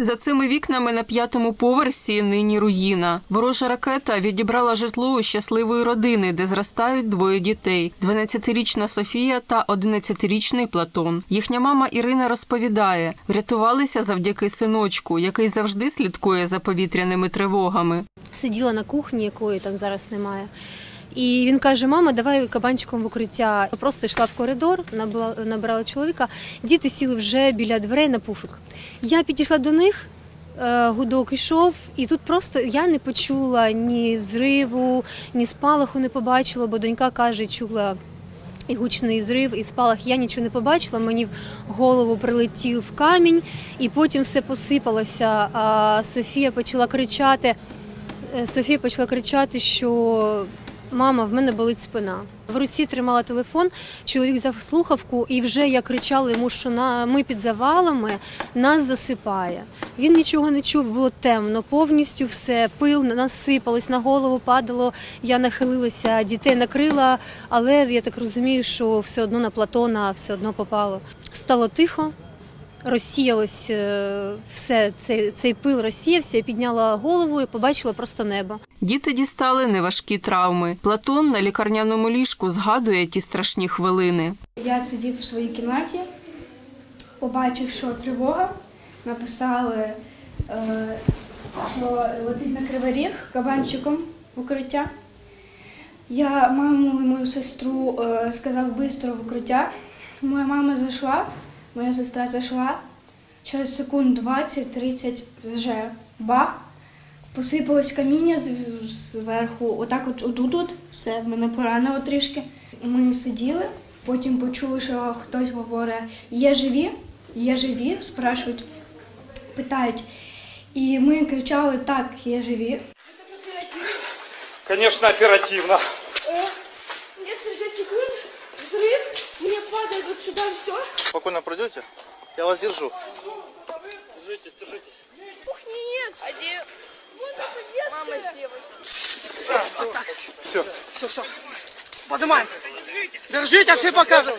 За цими вікнами на п'ятому поверсі нині руїна. Ворожа ракета відібрала житло у щасливої родини, де зростають двоє дітей: 12-річна Софія та 11-річний Платон. Їхня мама Ірина розповідає, врятувалися завдяки синочку, який завжди слідкує за повітряними тривогами. сиділа на кухні, якої там зараз немає. І він каже: Мама, давай кабанчиком в укриття. Просто йшла в коридор, набрала, чоловіка. Діти сіли вже біля дверей на пуфик. Я підійшла до них. е, Гудок йшов, і тут просто я не почула ні взриву, ні спалаху не побачила, бо донька каже, чула і гучний взрив, і спалах. Я нічого не побачила. Мені в голову прилетів камінь, і потім все посипалося. А Софія почала кричати. Е, Софія почала кричати, що мама, в мене болить спина. В руці тримала телефон, чоловік взяв слухавку, і вже я кричала йому, що на ми під завалами нас засипає. Він нічого не чув, було темно, повністю все, пил насипалось, на голову падало. Я нахилилася, дітей накрила, але я так розумію, що все одно на Платона все одно попало. Стало тихо розсіялось е, все, цей, цей пил розсіявся, я підняла голову і побачила просто небо. Діти дістали неважкі травми. Платон на лікарняному ліжку згадує ті страшні хвилини. Я сидів в своїй кімнаті, побачив, що тривога. Написали, е, що летить на кривий ріг кабанчиком в укриття. Я маму і мою сестру е, сказав швидко в укриття. Моя мама зайшла, моя сестра зайшла. Через секунд 20-30 вже бах. Посипалось каміння зверху, отак от отут, от, все, мене поранило трішки. Ми сиділи, потім почули, що хтось говорить, є живі, є живі, спрашують, питають. І ми кричали, так, є живі. Конечно, оперативно. Несколько секунд, взрыв, мне падает вот сюда все. Спокойно пройдете? Я вас держу. Держитесь, держитесь. Нет, а где? Мама с девочкой. Все. Все, все. Поднимаем. Держите, все покажем.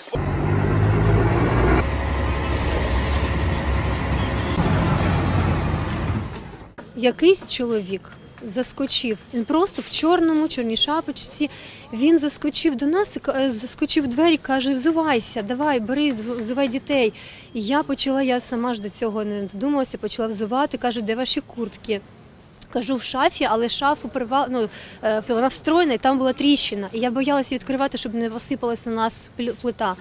Якийсь чоловік заскочив. Він просто в чорному, чорній шапочці. Він заскочив до нас, е, заскочив в двері, каже: взувайся, давай, бери, взувай дітей. І я почала, я сама ж до цього не додумалася, почала взувати. каже, де ваші куртки? Кажу в шафі, але шафу привал, ну, е, вона встроєна, і там була тріщина. І я боялася відкривати, щоб не посипалася на нас плита.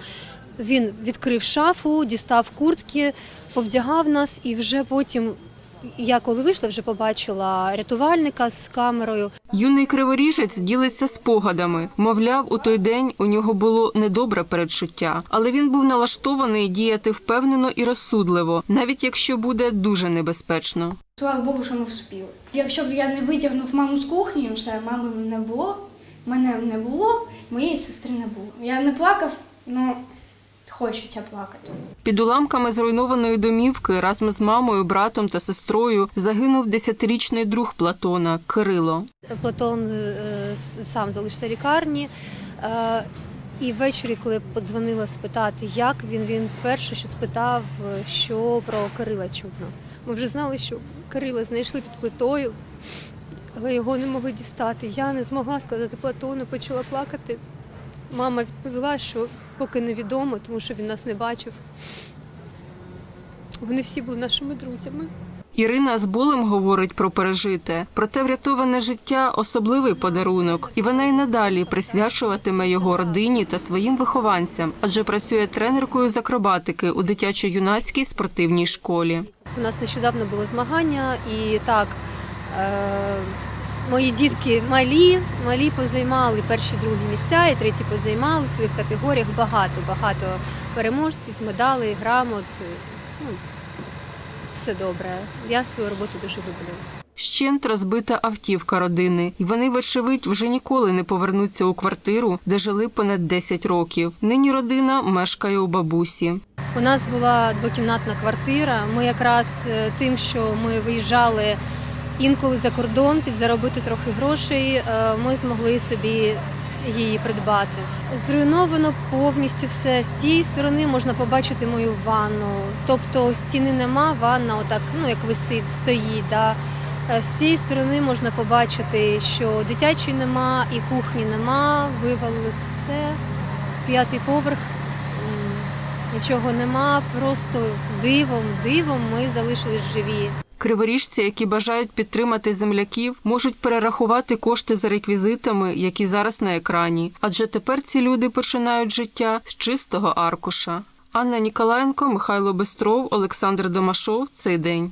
Він відкрив шафу, дістав куртки, повдягав нас, і вже потім, я коли вийшла, вже побачила рятувальника з камерою. Юний криворіжець ділиться спогадами. Мовляв, у той день у нього було недобре передчуття, але він був налаштований діяти впевнено і розсудливо, навіть якщо буде дуже небезпечно. Слава Богу, що ми вспіли. Якщо б я не витягнув маму з кухні, все, мами не було, мене не було, моєї сестри не було. Я не плакав, але хочеться плакати. Під уламками зруйнованої домівки разом з мамою, братом та сестрою загинув десятирічний друг Платона Кирило. Платон е, сам залишився в лікарні. Е, І ввечері, коли подзвонила спитати, як він, він перше, що спитав, е, що про Кирила чутно. Ми вже знали, що Кирила знайшли під плитою, але його не могли дістати. Я не змогла сказати Платону, почала плакати. Мама відповіла, що поки невідомо, тому що він нас не бачив. Вони всі були нашими друзями. Ірина з болем говорить про пережите, проте врятоване життя особливий подарунок, і вона й надалі присвячуватиме його родині та своїм вихованцям, адже працює тренеркою з акробатики у дитячо-юнацькій спортивній школі. У нас нещодавно було змагання, і так е, мої дітки малі, малі позаймали перші другі місця, і треті позаймали в своїх категоріях. Багато, багато переможців, медалей, грамот. Ну, все добре. Я свою роботу дуже люблю. Щент розбита автівка родини, і вони, вочевидь, вже ніколи не повернуться у квартиру, де жили понад 10 років. Нині родина мешкає у бабусі. У нас була двокімнатна квартира. Ми якраз е, тим, що ми виїжджали інколи за кордон підзаробити трохи грошей, е, ми змогли собі її придбати. Зруйновано повністю все. З тієї сторони можна побачити мою ванну. Тобто стіни нема, ванна отак, ну як висить, стоїть. Да. Е, З цієї сторони можна побачити, що дитячої нема і кухні нема, вивалилось все. П'ятий поверх, нічого нема, просто дивом, дивом ми залишились живі. Криворіжці, які бажають підтримати земляків, можуть перерахувати кошти за реквізитами, які зараз на екрані. Адже тепер ці люди починають життя з чистого аркуша. Анна Ніколаєнко, Михайло Бестров, Олександр Домашов. Цей день.